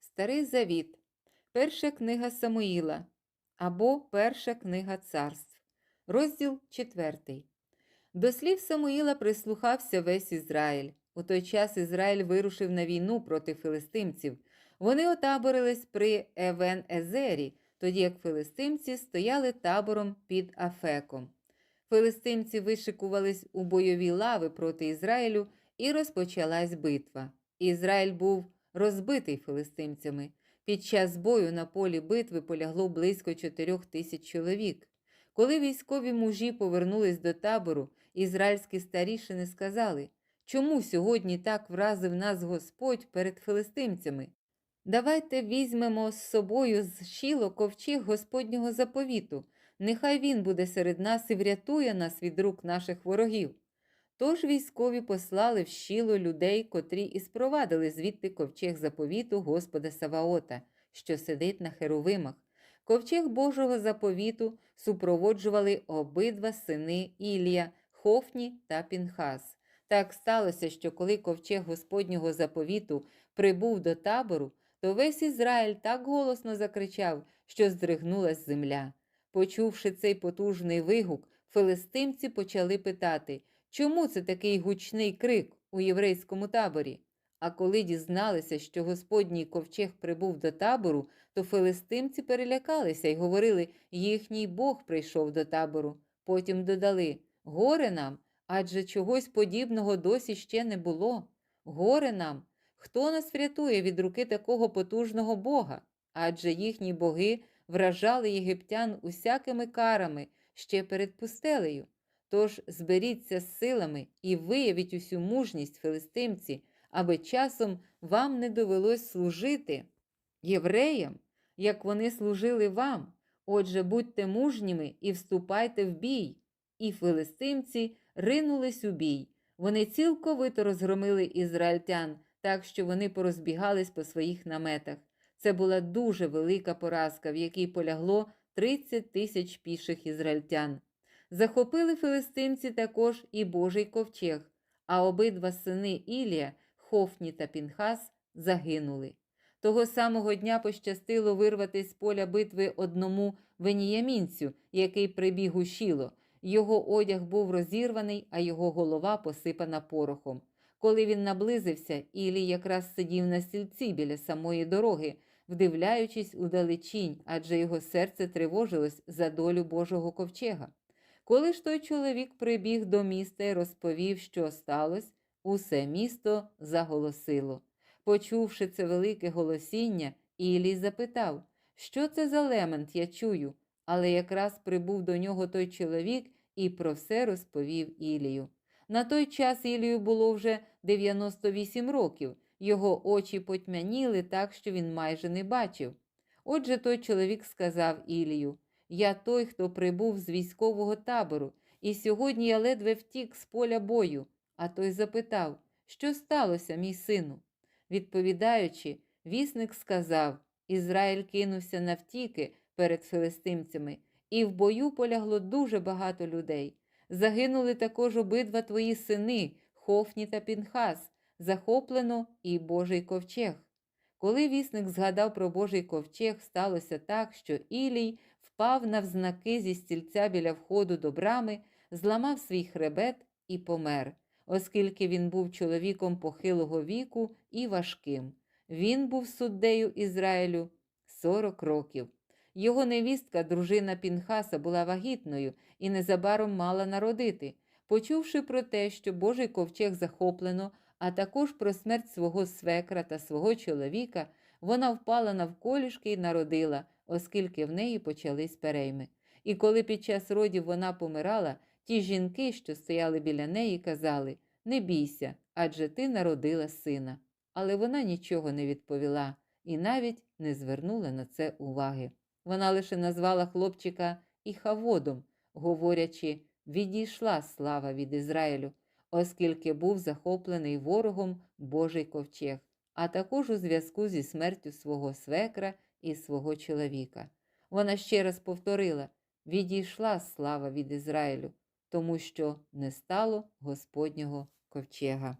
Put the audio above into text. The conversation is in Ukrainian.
Старий Завіт, Перша книга Самуїла або Перша книга царств, розділ 4. До слів Самуїла прислухався весь Ізраїль. У той час Ізраїль вирушив на війну проти филистимців. Вони отаборились при Евен Езері, тоді як филистимці стояли табором під Афеком. Филистимці вишикувались у бойові лави проти Ізраїлю, і розпочалась битва. Ізраїль був розбитий филистимцями. Під час бою на полі битви полягло близько чотирьох тисяч чоловік. Коли військові мужі повернулись до табору, ізраїльські старішини сказали, чому сьогодні так вразив нас Господь перед филистимцями? Давайте візьмемо з собою з щіло ковчег Господнього заповіту. Нехай він буде серед нас і врятує нас від рук наших ворогів. Тож військові послали в щіло людей, котрі і спровадили звідти ковчег заповіту Господа Саваота, що сидить на херовимах. Ковчег Божого заповіту супроводжували обидва сини Ілія, Хофні та Пінхас. Так сталося, що коли ковчег Господнього заповіту прибув до табору, то весь Ізраїль так голосно закричав, що здригнулась земля. Почувши цей потужний вигук, филистимці почали питати, чому це такий гучний крик у єврейському таборі? А коли дізналися, що Господній ковчег прибув до табору, то филистимці перелякалися й говорили, їхній Бог прийшов до табору. Потім додали Горе нам, адже чогось подібного досі ще не було. Горе нам, хто нас врятує від руки такого потужного Бога? Адже їхні боги вражали єгиптян усякими карами ще перед пустелею. Тож зберіться з силами і виявіть усю мужність филистимці, аби часом вам не довелось служити євреям, як вони служили вам. Отже, будьте мужніми і вступайте в бій. І филистимці ринулись у бій. Вони цілковито розгромили ізраїльтян, так що вони порозбігались по своїх наметах. Це була дуже велика поразка, в якій полягло 30 тисяч піших ізраїльтян. Захопили филистимці також і Божий ковчег, а обидва сини Ілія, Хофні та Пінхас, загинули. Того самого дня пощастило вирвати з поля битви одному веніямінцю, який прибіг у щіло. Його одяг був розірваний, а його голова посипана порохом. Коли він наблизився, Ілій якраз сидів на стільці біля самої дороги, вдивляючись у далечінь, адже його серце тривожилось за долю Божого ковчега. Коли ж той чоловік прибіг до міста і розповів, що сталося, усе місто заголосило. Почувши це велике голосіння, Ілій запитав, що це за лемент я чую, але якраз прибув до нього той чоловік і про все розповів Ілію. На той час Ілію було вже 98 років, його очі потьмяніли так, що він майже не бачив. Отже, той чоловік сказав Ілію: Я той, хто прибув з військового табору, і сьогодні я ледве втік з поля бою. А той запитав, що сталося, мій сину? Відповідаючи, вісник сказав: Ізраїль кинувся навтіки перед филистимцями, і в бою полягло дуже багато людей. Загинули також обидва твої сини, Хофні та Пінхас, захоплено і Божий ковчег. Коли вісник згадав про Божий ковчег, сталося так, що Ілій впав навзнаки зі стільця біля входу до брами, зламав свій хребет і помер, оскільки він був чоловіком похилого віку і важким. Він був суддею Ізраїлю 40 років. Його невістка, дружина Пінхаса, була вагітною і незабаром мала народити. Почувши про те, що Божий ковчег захоплено, а також про смерть свого свекра та свого чоловіка, вона впала навколішки і народила, оскільки в неї почались перейми. І коли під час родів вона помирала, ті жінки, що стояли біля неї, казали Не бійся, адже ти народила сина. Але вона нічого не відповіла і навіть не звернула на це уваги. Вона лише назвала хлопчика Іхаводом, говорячи, відійшла слава від Ізраїлю, оскільки був захоплений ворогом Божий ковчег, а також у зв'язку зі смертю свого свекра і свого чоловіка. Вона ще раз повторила: відійшла слава від Ізраїлю, тому що не стало Господнього ковчега.